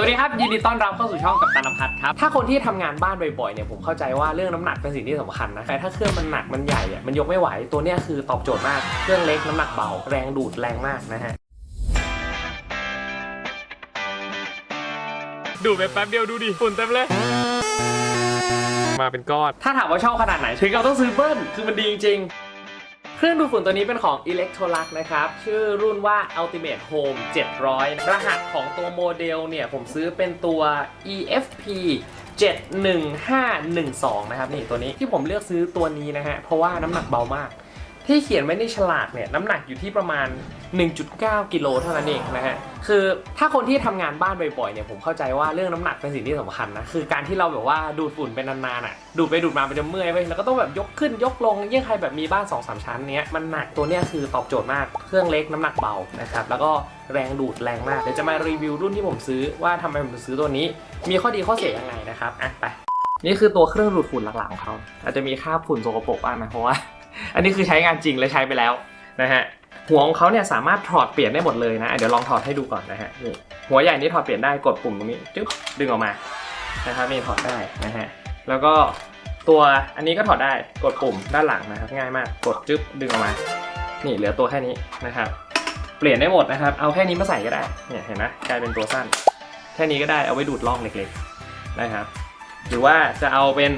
วัสดีครับยินดีต้อนรับเข้าสู่ช่องกับตันพัฒน์ครับถ้าคนที่ทำงานบ้านบ่อยๆเนี่ยผมเข้าใจว่าเรื่องน้ำหนักเป็นสิ่งที่สำคัญนะแต่ถ้าเครื่องมันหนักมันใหญ่อะมันยกไม่ไหวตัวเนี้ยคือตอบโจทย์มากเครื่องเล็กน้ำหนักเบาแรงดูดแรงมากนะฮะดูไปแป๊บเดียวดูดิฝุ่นเต็มเลยมาเป็นก้อนถ้าถามว่าชอบขนาดไหนถึงกับต้องซื้อเบิ้ลคือมันดีจริงๆ เครื่องดูดฝุ่นตัวนี้เป็นของ Electrolux นะครับ ชื่อรุ่นว่า Ultimate Home 700 รหัสของตัวโมเดลเนี่ย ผมซื้อเป็นตัว EFP 71512 นะครับ นี่ตัวนี้ที่ผมเลือกซื้อตัวนี้นะฮะ เพราะว่าน้ำหนักเบามาก ที่เขียนไว้ในฉลากเนี่ยน้ำหนักอยู่ที่ประมาณ 1.9 กิโลเท่านั้นเองนะฮะคือถ้าคนที่ทำงานบ้านบ่อยๆเนี่ยผมเข้าใจว่าเรื่องน้ำหนักเป็นสิ่งที่สำคัญนะคือการที่เราแบบว่าดูดฝุ่นไปนานๆอะดูดไปดูดมามันจะเมื่อยเว้ยแล้วก็ต้องแบบยกขึ้นยกลงยิ่งใครแบบมีบ้าน2อสชั้นเนี้ยมันหนักตัวเนี้ยคือตอบโจทย์มากเครื่องเล็กน้ำหนักเบานะครับแล้วก็แรงดูดแรงมากเดี๋ยวจะมารีวิวรุ่นที่ผมซื้อว่าทำไมผมถึงซื้อตัวนี้ มีข้อดีข้อเสียยังไงนะครับอะไปนี่คือตัวเครื่องดูดฝุ่นหลักๆของเขาอาจจะมีคราฝุ่นสกปรกบ้างนะเพราะว่า อันนี้คือใช้งานจริงเลยใช้ไปแล้วนะฮะหัวของเขาเนี่ยสามารถถอดเปลี่ยนได้หมดเลยนะเดี๋ยวลองถอดให้ดูก่อนนะฮะนี่หัวใหญ่นี่ถอดเปลี่ยนได้กดปุ่มตรงนี้จึ๊บดึงออกมานะครับนี่ถอดได้นะฮะแล้วก็ตัวอันนี้ก็ถอดได้กดปุ่มด้านหลังนะครับ ง่ายมากกดจึ๊บดึงออกมา นี่เหลือตัวแค่นี้นะครับ เปลี่ยนได้หมดนะครับ เอาแค่นี้มาใส่ก็ได้เนี่ยเห็นไหมกลายเป็นตัวสั้น แค่นี้ก็ได้เอาไว้ดูดร่องเล็กๆนะครับ หรือว่าจะเอาเป็น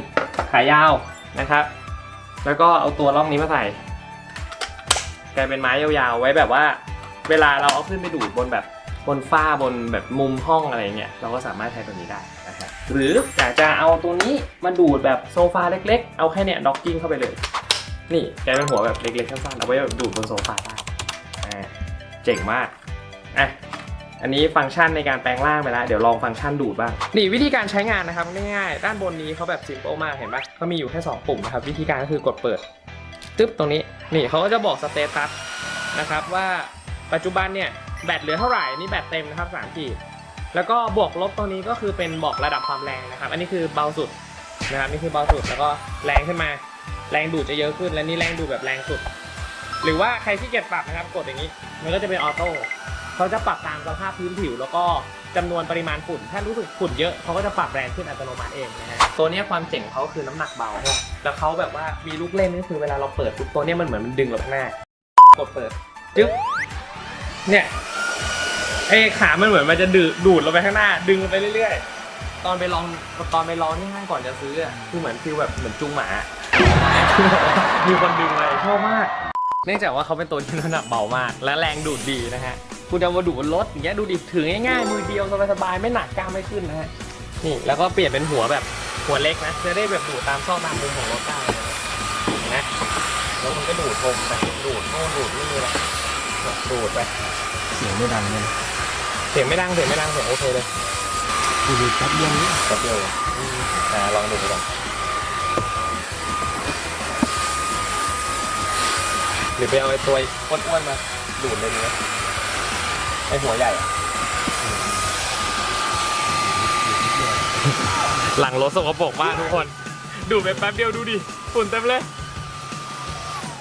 ขายาวนะครับ แล้วก็เอาตัวร่องนี้มาใส่กลายเป็นไม้ยาวๆ ไว้แบบว่า เวลาเราเอาขึ้นไปดูดบนแบบบนฝ้าบนแบบมุมห้องอะไรเงี้ยเราก็สามารถใช้ตัวนี้ได้นะครับหรืออยากจะเอาตัวนี้มาดูดแบบโซฟาเล็ก ๆ เอาแค่เนี้ยด็อกกิ้งเข้าไปเลย นี่กลายเป็นหัวแบบเล็กๆสั้นๆเอาไว้แบบดูดบนโซฟาได้เจ๋งมากอะ อันนี้ฟังก์ชันในการแปลงร่างไปแล้ว เดี๋ยวลองฟังก์ชันดูดบ้าง นี่วิธีการใช้งานนะครับง่ายๆ ด้านบนนี้เขาแบบซิมเ l ิลมากเห็นปะเขามีอยู่แค่ 2 ปุ่มนะครับ วิธีการก็คือกดเปิด ตึ๊บตรงนี้ นี่เขาก็จะบอกสเตตัสนะครับว่าปัจจุบันเนี่ยแบตเหลือเท่าไหร่ นี่แบตเต็มนะครับ3ขีดแล้วก็บวกลบตรงนี้ก็คือเป็นบอกระดับความแรงนะครับ อันนี้คือเบาสุดนะครับนี่คือเบาสุดแล้วก็แรงขึ้นมา แรงดูดจะเยอะขึ้น และนี่แรงดูดแบบแรงสุด หรือว่าใครที่เกียจปรับนะครับ กดอย่างนี้ มันก็จะเป็นออโต้ เขาจะปรับตามสภาพพื้นผิว แล้วก็จำนวนปริมาณฝุ่น ถ้ารู้สึกฝุ่นเยอะเขาก็จะปรับแรงขึ้นอัตโนมัติเองนะฮะตัวนี้ความเจ๋งเขาคือน้ำหนักเบา แล้วเขาแบบว่ามีลูกเล่นก็คือเวลาเราเปิดปุ๊บตัวนี้มันเหมือนมันดึงเราข้างหน้ากดเปิดจึ๊บเนี่ยไอ้ขามันเหมือนมันจะดูดดูดเราไปข้างหน้า ดึงไปเรื่อยๆ ตอนไปลองตอนไปลองที่ห้างก่อนจะซื้อคือเหมือนฟิลแบบเหมือนจูงหมาคือแบบว่ามีคนดึงเลยชอบมากเนื่องจากว่าเขาเป็นตัวที่น้ำหนักเบามาก และแรงดูดดีนะฮะ คุณจะมาดูดบนรถอย่างเงี้ยดูดิถือง่ายๆมือเดียวสบายๆไม่หนักกล้ามไม่ขึ้นนะฮะนี่แล้วก็เปลี่ยนเป็นหัวแบบหัวเล็กนะจะได้แบบดูดตามซอกตามมุมของรถได้นะเห็นไหมแล้วมันก็ดูดพรมไปดูดโน่นดูดนี่เลยดูดไปเสียงไม่ดังเลยเสียงไม่ดังเสียงไม่ดังเสียงโอเคเลยดูดูแป๊บเดียวนี่แป๊บเดียวเลยอืมอ่าลองดูดูก่อนหรือไปเอาไอ้ตัวอ้วนๆมาดูดเลยดีไหม ไอ้หัวใหญ่อะหลังรถสกปรกมากทุกคน ดูไปแป๊บเดียวดูดิฝุ่นเต็มเลย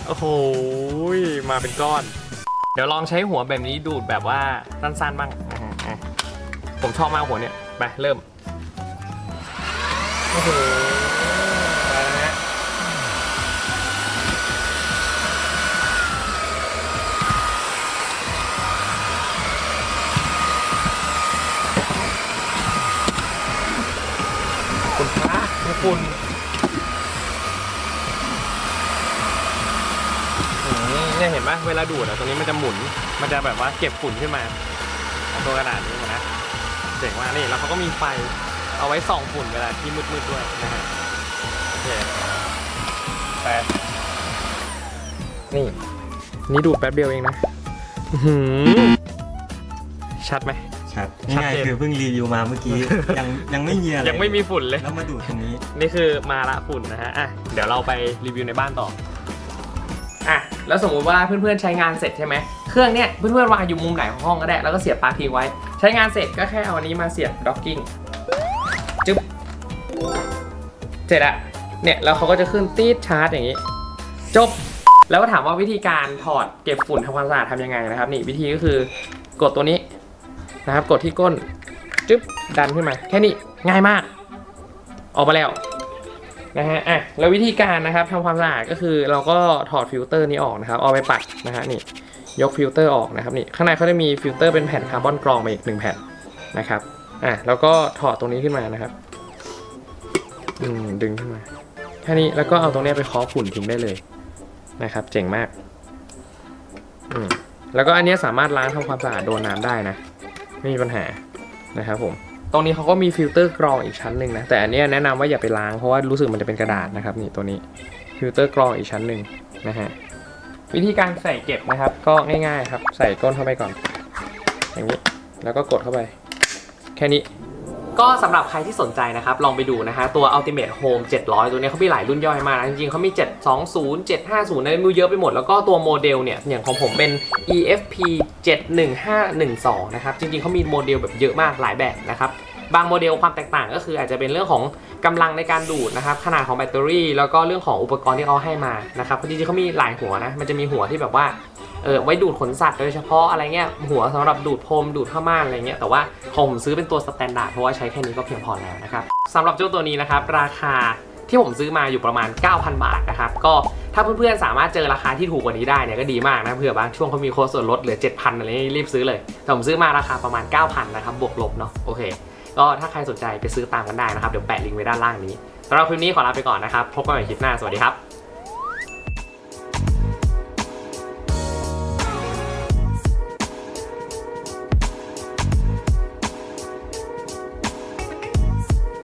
โอ้โหมาเป็นก้อน เดี๋ยวลองใช้หัวแบบนี้ดูดแบบว่าสั้นๆบ้างอะอะผมชอบมากหัวเนี่ย ไป เริ่ม โอ้โห คุณพระคุณคุณอืมเนี่ยเห็นปะเวลาดูดอะตัวนี้มันจะหมุน มันจะแบบว่าเก็บฝุ่นขึ้นมาตัวกระดาษนี้นะเจ๋งมากนี่แล้วเขาก็มีไฟเอาไว้ส่องฝุ่นเวลาที่มืดๆด้วยนะฮะโอเคไปนี่นี่ดูดแป๊บเดียวเองนะหือชัดไหม ชัดชัดง่ายเจนๆคือเพิ่งรีวิวมาเมื่อกี้ ยังยังไม่มีอะไรยังไม่มีฝุ่นเลย แล้วมาดูดตรงนี้ นี่คือมาละฝุ่นนะฮะ อะ เดี๋ยวเราไปรีวิวในบ้านต่อ อะ แล้วสมมุติว่าเพื่อนๆใช้งานเสร็จใช่ไหม เครื่องเนี้ยเพื่อนๆวางอยู่มุมไหนของห้องก็ได้ แล้วก็เสียบปลั๊กทิ้งไว้ ใช้งานเสร็จก็แค่เอาอันนี้มาเสียบด็อกกิ้ง จึ๊บ เสร็จละเนี่ยแล้วเขาก็จะขึ้นตีดชาร์จอย่างนี้ จบ แล้วก็ถามว่าวิธีการถอดเก็บฝุ่นทำความสะอาดทำยังไงนะครับ นี่วิธีก็คือกดตัวนี้ นะครับ กดที่ก้นจึ๊บดันขึ้นมา แค่นี้ง่ายมาก ออกมาแล้วนะฮะอะแล้ววิธีการนะครับทำความสะอาดก็คือเราก็ถอดฟิลเตอร์นี้ออกนะครับ เอาไปปัดนะฮะนี่ยกฟิลเตอร์ออกนะครับนี่ข้างในเขาจะมีฟิลเตอร์เป็นแผ่นคาร์บอนกรองมาอีกหนึ่งแผ่นนะครับอะแล้วก็ถอดตรงนี้ขึ้นมานะครับอืมดึงขึ้นมาแค่นี้แล้วก็เอาตรงนี้ไปเคาะฝุ่นทิ้งได้เลยนะครับ เจ๋งมากอืมแล้วก็อันนี้สามารถล้างทำความสะอาดโดนน้ำได้นะ ไม่มีปัญหานะครับผมตรงนี้เขาก็มีฟิลเตอร์กรองอีกชั้นหนึ่งนะแต่อันนี้แนะนำว่าอย่าไปล้างเพราะว่ารู้สึกมันจะเป็นกระดาษนะครับนี่ตัวนี้ฟิลเตอร์กรองอีกชั้นหนึ่งนะฮะวิธีการใส่เก็บนะครับ ก็ง่ายๆครับ ใส่ก้นเข้าไปก่อน อย่างนี้แล้วก็กดเข้าไป แค่นี้ ก็สำหรับใครที่สนใจนะครับ ลองไปดูนะฮะตัว Ultimate Home 700 ตัวนี้เขามีหลายรุ่นย่อยมากนะ จริงๆเขามี 720 750นะมีเยอะไปหมด แล้วก็ตัวโมเดลเนี่ย อย่างของผมเป็น EFP 71512 นะครับ จริงๆเขามีโมเดลแบบเยอะมากหลายแบบนะครับ บางโมเดลความแตกต่างก็คืออาจจะเป็นเรื่องของกำลังในการดูดนะครับขนาดของแบตเตอรี่ แล้วก็เรื่องของอุปกรณ์ที่เขาให้มานะครับจริงๆเขามีหลายหัวนะมันจะมีหัวที่แบบว่าเออไว้ดูดขนสัตว์โดยเฉพาะอะไรเงี้ยหัวสำหรับดูดพรมดูดผ้าม่านอะไรเงี้ยแต่ว่าผมซื้อเป็นตัวสแตนดาร์ดเพราะว่าใช้แค่นี้ก็เพียงพอแล้วนะครับสำหรับเจ้าตัวนี้นะครับราคาที่ผมซื้อมาอยู่ประมาณ 9,000 บาทนะครับก็ถ้าเพื่อนๆสามารถเจอราคาที่ถูกกว่านี้ได้เนี่ยก็ดีมากนะเผื่อบางช่วงเขามีโค้ดส่วนลดเหลือ 7,000อะไรเงี้ยรีบซื้อเลยแต่ผมซื้อมาราคาประมาณ 9,000นะครับบวกลบเนาะโอเค ก็ถ้าใครสนใจไปซื้อตามกันได้นะครับ เดี๋ยวแปะลิงก์ไว้ด้านล่างนี้สำหรับคลิปนี้ขอลาไปก่อนนะครับ พบกันใหม่คลิปหน้า สวัสดีครับ